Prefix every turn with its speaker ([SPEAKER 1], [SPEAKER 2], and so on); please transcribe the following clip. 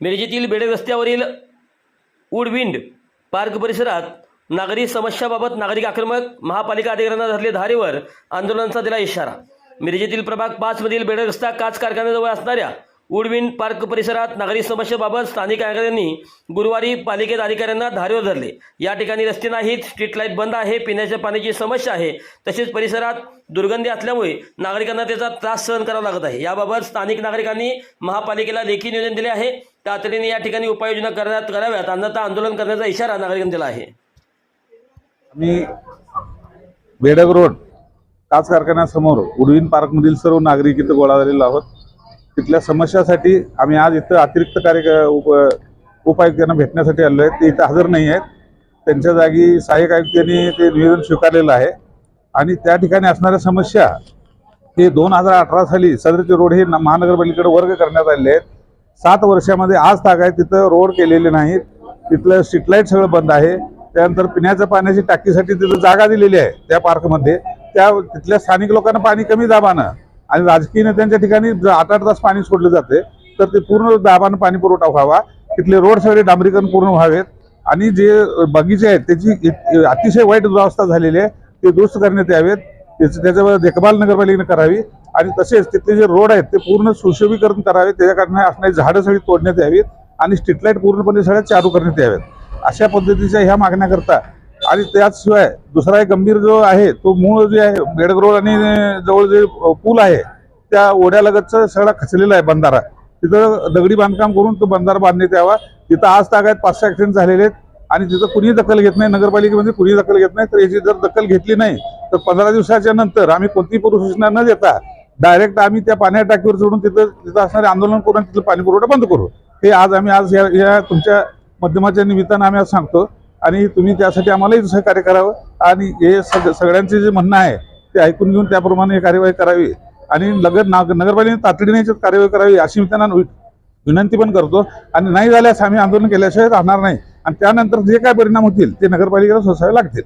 [SPEAKER 1] मिरजेतील बेडे रस्त्यावरील उडविंड पार्क परिसरात नागरी समस्याबाबत नागरिक आक्रमक महापालिका अधिकाऱ्यांना धरले धारेवर आंदोलनाचा दिला इशारा. मिरजेतील प्रभाग पाचमधील बेडे रस्ता काच कारखान्याजवळ असणाऱ्या वुडविंड पार्क परिसरात नागरी समस्येबाबत स्थानिक अधिकाऱ्यांनी गुरुवारी पालिकेत अधिकाऱ्यांना धारेवर धरले. या ठिकाणी रस्ते नाहीत स्ट्रीट लाइट बंद आहे पिण्याच्या पाण्याची समस्या आहे. तसेच परिसरात दुर्गंधी असल्यामुळे नागरिकांना त्याचा त्रास सहन करावा लागत आहे. याबाबत स्थानिक नागरिकांनी महापालिकेला लेखी निवेदन दिले आहे. तातडीने या ठिकाणी उपाययोजना करण्यात कराव्यात. अन्यथा आंदोलन करण्याचा इशारा नागरिकांनी दिला आहे.
[SPEAKER 2] मी बेडग रोड काच कारखान्यासमोर उडवीन पार्कमधील सर्व नागरिक इथं गोळा झालेलो आहोत. तिथल्या समस्यासाठी आम्ही आज इथं अतिरिक्त कार्य उप उपायुक्तांना भेटण्यासाठी आलो आहे. ते इथं हजर नाही आहेत. त्यांच्या जागी सहाय्यक आयुक्तांनी ते निवेदन स्वीकारलेलं आहे. आणि त्या ठिकाणी असणाऱ्या समस्या हे दोन हजार अठरा साली सदरचे रोड हे महानगरपालिकेकडे वर्ग करण्यात आलेले आहेत. सात वर्षामध्ये आज ताग आहे. तिथं रोड केलेले नाहीत. तिथलं स्ट्रीटलाईट सगळं बंद आहे. त्यानंतर पिण्याच्या पाण्याची टाकीसाठी तिथं जागा दिलेली आहे त्या पार्कमध्ये त्या तिथल्या स्थानिक लोकांना पाणी कमी दाबानं आणि राजकीय नेत्यांच्या ठिकाणी आठ आठ तास पाणी सोडले जाते तर ते पूर्ण दाबानं पाणी पुरवठा व्हावा. तिथले रोड सगळे डांबरीकरण पूर्ण व्हावेत. आणि जे बगीचे आहेत त्याची अतिशय वाईट दुरावस्था झालेली आहे ते दुरुस्त करण्यात यावेत. त्याचं त्याच्यावर देखभाल नगरपालिकेने करावी. आणि तसेच तिथले जे रोड आहेत ते पूर्ण सुशोभीकरण करावे. त्याच्याकडनं असणारी झाडं सगळी तोडण्यात यावीत. आणि स्ट्रीटलाईट पूर्णपणे सगळ्या चालू करण्यात याव्यात अशा पद्धतीच्या ह्या मागण्याकरता आणि त्याचशिवाय दुसरा एक गंभीर जो आहे तो मूळ जे आहे बेडग रोड आणि जवळ जे पूल आहे त्या ओढ्यालगतचा सगळा खचलेला आहे बंधारा. तिथं दगडी बांधकाम करून तो बंधारा बांधण्यात यावा. तिथं आज तागायत पाचशे ऍक्सिडेंट झालेले आहेत आणि तिथं कुणी दखल घेत नाही नगरपालिकेमध्ये कुणी दखल घेत नाही. तर याची जर दखल घेतली नाही तर पंधरा दिवसाच्या नंतर आम्ही कोणतीही पूर्वसूचना न देता डायरेक्ट आम्ही त्या पाण्या टाकीवर चढून तिथं तिथं असणारे आंदोलन करून तिथलं पाणी पुरवठा बंद करू. हे आज आम्ही आज या तुमच्या माध्यमाच्या निमित्तानं आम्ही आज सांगतो. आणि तुम्ही त्यासाठी आम्हालाही सहकार्य करावं. आणि हे सग सगळ्यांचे जे म्हणणं आहे ते ऐकून घेऊन त्याप्रमाणे हे कार्यवाही करावी. आणि लगत नाग नगरपालिकेने तातडीने याच्यात कार्यवाही करावी अशी मी त्यांना वि- विनंती पण करतो. आणि नाही झाल्यास आम्ही आंदोलन केल्याशिवाय राहणार नाही. आणि त्यानंतर जे काय परिणाम होतील ते नगरपालिकेला सोसावे लागतील.